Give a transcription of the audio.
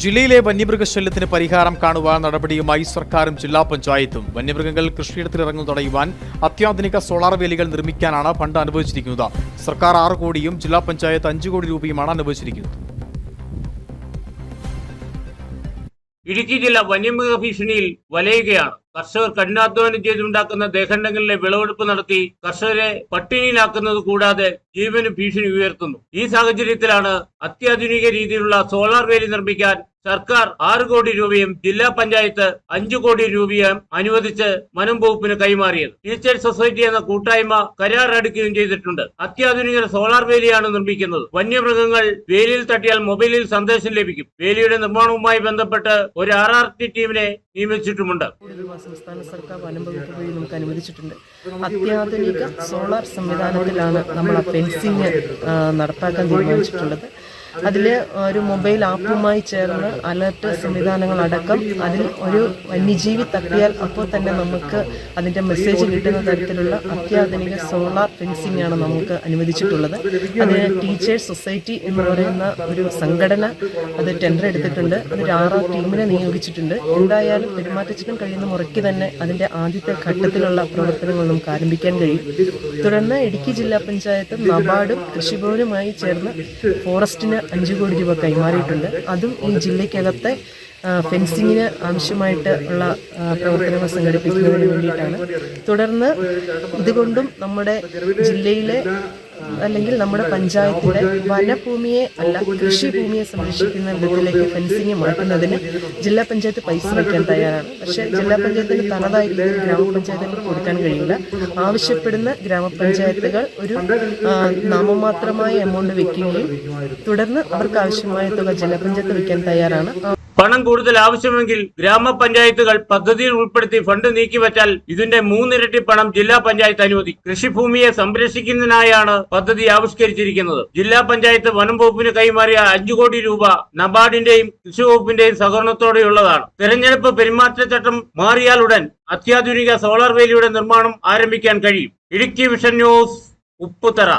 ജില്ലയിലെ വന്യമൃഗശല്യത്തിന് പരിഹാരം കാണുവാൻ നടപടിയുമായി സർക്കാരും ജില്ലാ പഞ്ചായത്തും. വന്യമൃഗങ്ങൾ കൃഷിയിടത്തിലിറങ്ങുന്നത് തടയുവാൻ അത്യാധുനിക സോളാർ വേലികൾ നിർമ്മിക്കാനാണ് ഫണ്ട് അനുവദിച്ചിരിക്കുന്നത്. സർക്കാർ ആറ് കോടിയും ജില്ലാ പഞ്ചായത്ത് അഞ്ചു കോടി രൂപയുമാണ് അനുവദിച്ചിരിക്കുന്നത്. ഇടുക്കി ജില്ല വന്യമൃഗ ഭീഷണിയിൽ വലയുകയാണ്. കർഷകർ കഠിനാധ്വാനം ചെയ്തുണ്ടാക്കുന്ന ദേഹണ്ടങ്ങളിലെ വിളവെടുപ്പ് നടത്തി കർഷകരെ പട്ടിണിയിലാക്കുന്നത് കൂടാതെ ജീവന് ഭീഷണി ഉയർത്തുന്നു. ഈ സാഹചര്യത്തിലാണ് അത്യാധുനിക രീതിയിലുള്ള സോളാർ വേലി നിർമ്മിക്കാൻ സർക്കാർ ആറ് കോടി രൂപയും ജില്ലാ പഞ്ചായത്ത് അഞ്ചു കോടി രൂപയും അനുവദിച്ച് വനം വകുപ്പിന് കൈമാറിയത്. ടീച്ചേഴ്സ് സൊസൈറ്റി എന്ന കൂട്ടായ്മ കരാർ അടുക്കുകയും ചെയ്തിട്ടുണ്ട്. അത്യാധുനിക സോളാർ വേലിയാണ് നിർമ്മിക്കുന്നത്. വന്യമൃഗങ്ങൾ വേലിയിൽ തട്ടിയാൽ മൊബൈലിൽ സന്ദേശം ലഭിക്കും. വേലിയുടെ നിർമ്മാണവുമായി ബന്ധപ്പെട്ട് ഒരു ആർ ആർ ടി ടീമിനെ നിയമിച്ചിട്ടുമുണ്ട്. സംസ്ഥാന സർക്കാർ നമുക്ക് അനുവദിച്ചിട്ടുണ്ട്. അത്യാധുനിക സോളാർ സംവിധാനത്തിലാണ് നമ്മൾ ഫെൻസിങ് നടപ്പാക്കാൻ തീരുമാനിച്ചിട്ടുള്ളത്. അതിൽ ഒരു മൊബൈൽ ആപ്പുമായി ചേർന്ന് അലർട്ട് സംവിധാനങ്ങളടക്കം അതിൽ ഒരു വന്യജീവി തട്ടിയാൽ അപ്പോൾ തന്നെ നമുക്ക് അതിന്റെ മെസ്സേജ് കിട്ടുന്ന തരത്തിലുള്ള അത്യാധുനിക സോളാർ ഫെൻസിംഗ് ആണ് നമുക്ക് അനുവദിച്ചിട്ടുള്ളത്. അതിന് ടീച്ചേഴ്സ് സൊസൈറ്റി എന്ന് പറയുന്ന ഒരു സംഘടന അത് ടെൻഡർ എടുത്തിട്ടുണ്ട്. അതൊരു ആറാം ടീമിനെ നിയോഗിച്ചിട്ടുണ്ട്. എന്തായാലും പെരുമാറ്റച്ചിട്ടും കഴിയുന്ന മുറയ്ക്ക് തന്നെ അതിന്റെ ആദ്യത്തെ ഘട്ടത്തിലുള്ള പ്രവർത്തനങ്ങൾ നമുക്ക് ആരംഭിക്കാൻ കഴിയും. തുടർന്ന് ഇടുക്കി ജില്ലാ പഞ്ചായത്തും നബാർഡും കൃഷിഭവനുമായി ചേർന്ന് ഫോറസ്റ്റിന് അഞ്ച് കോടി രൂപ കൈമാറിയിട്ടുണ്ട്. അതും ഈ ജില്ലയ്ക്കകത്തെ ഫെൻസിങ്ങിന് ആവശ്യമായിട്ട് ഉള്ള പ്രവർത്തനങ്ങൾ സംഘടിപ്പിക്കുന്നതിന് വേണ്ടിയിട്ടാണ്. തുടർന്ന് ഇതുകൊണ്ടും നമ്മുടെ ജില്ലയിലെ അല്ലെങ്കിൽ നമ്മുടെ പഞ്ചായത്തിലെ വനഭൂമിയെ അല്ല കൃഷിഭൂമിയെ സംരക്ഷിക്കുന്ന വിധത്തിലേക്ക് ഫെൻസിങ് മാറ്റുന്നതിന് ജില്ലാ പഞ്ചായത്ത് പൈസ വയ്ക്കാൻ തയ്യാറാണ്. പക്ഷേ ജില്ലാ പഞ്ചായത്തിന് തനതായ ഗ്രാമപഞ്ചായത്തിന് കൊടുക്കാൻ കഴിയില്ല. ആവശ്യപ്പെടുന്ന ഗ്രാമപഞ്ചായത്തുകൾ ഒരു നാമമാത്രമായ എമൗണ്ട് വെക്കുകയും തുടർന്ന് അവർക്ക് ആവശ്യമായ തുക ജില്ലാ പഞ്ചായത്ത് വയ്ക്കാൻ തയ്യാറാണ്. പണം കൂടുതൽ ആവശ്യമെങ്കിൽ ഗ്രാമപഞ്ചായത്തുകൾ പദ്ധതിയിൽ ഉൾപ്പെടുത്തി ഫണ്ട് നീക്കിവച്ചാൽ ഇതിന്റെ മൂന്നിരട്ടി പണം ജില്ലാ പഞ്ചായത്ത് അനുവദിക്കും കൃഷിഭൂമിയെ സംരക്ഷിക്കുന്നതിനായാണ് പദ്ധതി ആവിഷ്കരിച്ചിരിക്കുന്നത്. ജില്ലാ പഞ്ചായത്ത് വനം വകുപ്പിന് കൈമാറിയ അഞ്ചു കോടി രൂപ നബാർഡിന്റെയും കൃഷി വകുപ്പിന്റെയും സഹകരണത്തോടെയുള്ളതാണ്. തെരഞ്ഞെടുപ്പ് പെരുമാറ്റച്ചട്ടം മാറിയാലുടൻ അത്യാധുനിക സോളാർ വേലിയുടെ നിർമ്മാണം ആരംഭിക്കാൻ കഴിയും. Idukki vision news Upputhara.